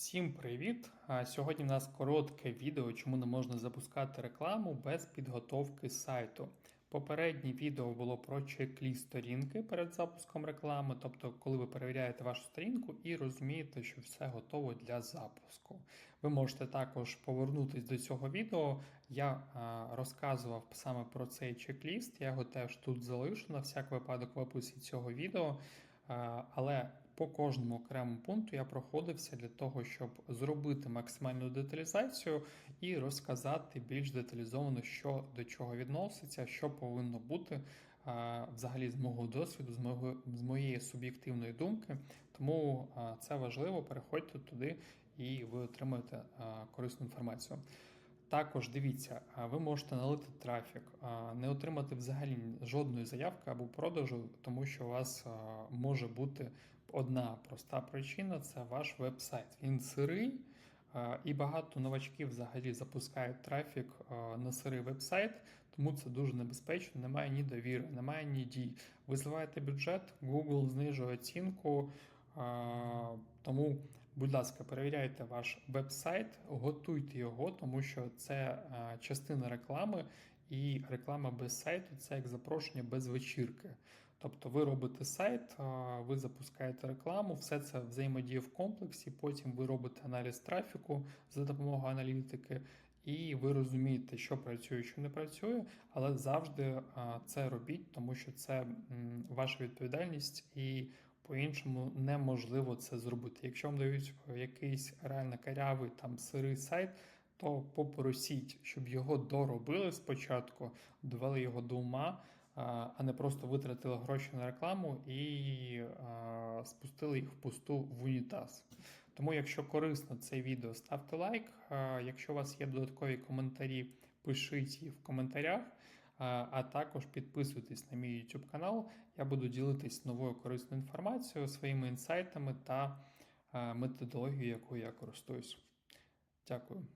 Всім привіт! Сьогодні в нас коротке відео, чому не можна запускати рекламу без підготовки сайту. Попереднє відео було про чек-ліст сторінки перед запуском реклами, тобто, коли ви перевіряєте вашу сторінку і розумієте, що все готово для запуску. Ви можете також повернутися до цього відео. Я розказував саме про цей чек-ліст, я його теж тут залишу на всяк випадок в описі цього відео. Але по кожному окремому пункту я проходився для того, щоб зробити максимальну деталізацію і розказати більш деталізовано, що до чого відноситься, що повинно бути взагалі з мого досвіду, з мого з моєї суб'єктивної думки. Тому це важливо. Переходьте туди і ви отримаєте корисну інформацію. Також дивіться, ви можете налити трафік, не отримати взагалі жодної заявки або продажу, тому що у вас може бути одна проста причина це ваш веб-сайт. Він сирий, і багато новачків взагалі запускають трафік на сирий веб-сайт, тому це дуже небезпечно, немає ні довіри, немає ні дій. Ви зливаєте бюджет, Google знижує оцінку. Тому, будь ласка, перевіряйте ваш веб-сайт, готуйте його, тому що це частина реклами, і реклама без сайту це як запрошення без вечірки. Тобто ви робите сайт, ви запускаєте рекламу, все це взаємодіє в комплексі. Потім ви робите аналіз трафіку за допомогою аналітики, і ви розумієте, що працює, що не працює, але завжди це робіть, тому що це ваша відповідальність і. По-іншому неможливо це зробити. Якщо вам дають якийсь реально карявий там сирий сайт, то попросіть, щоб його доробили спочатку, довели його до ума, а не просто витратили гроші на рекламу і спустили їх в пусту в унітаз. Тому, якщо корисно це відео, ставте лайк. Якщо у вас є додаткові коментарі, пишіть їх в коментарях. А також підписуйтесь на мій YouTube канал. Я буду ділитись новою корисною інформацією, своїми інсайтами та е, методологією, якою я користуюсь. Дякую.